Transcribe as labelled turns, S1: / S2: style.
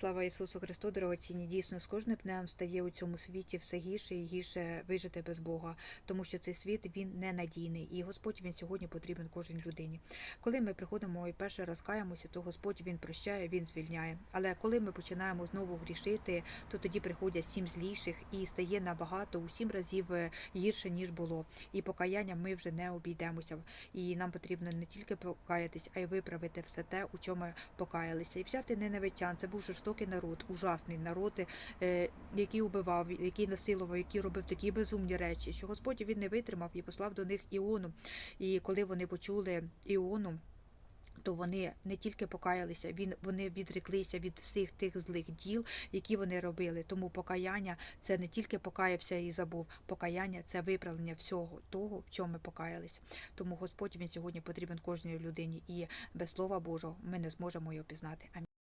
S1: Слава Ісусу Христу, дорогоцінні. Дійсно, з кожним днем стає у цьому світі все гірше і гірше вижити без Бога, тому що цей світ він ненадійний, і Господь він сьогодні потрібен кожній людині. Коли ми приходимо і перше розкаємося, то Господь він прощає, він звільняє. Але коли ми починаємо знову грішити, то тоді приходять сім зліших і стає набагато у сім разів е, гірше ніж було. І покаянням ми вже не обійдемося. І нам потрібно не тільки покаятись, а й виправити все те, у чому покаялися. І взяти ненавитян. Це був жорстокий народ, ужасний народ, е, який убивав, який насилував, який робив такі безумні речі, що Господь він не витримав і послав до них Іону. І коли вони почули Іону. То вони не тільки покаялися, він вони відреклися від всіх тих злих діл, які вони робили. Тому покаяння це не тільки покаявся і забув. Покаяння це виправлення всього того, в чому ми покаялись. Тому Господь він сьогодні потрібен кожній людині, і без слова Божого ми не зможемо його пізнати. Амінь.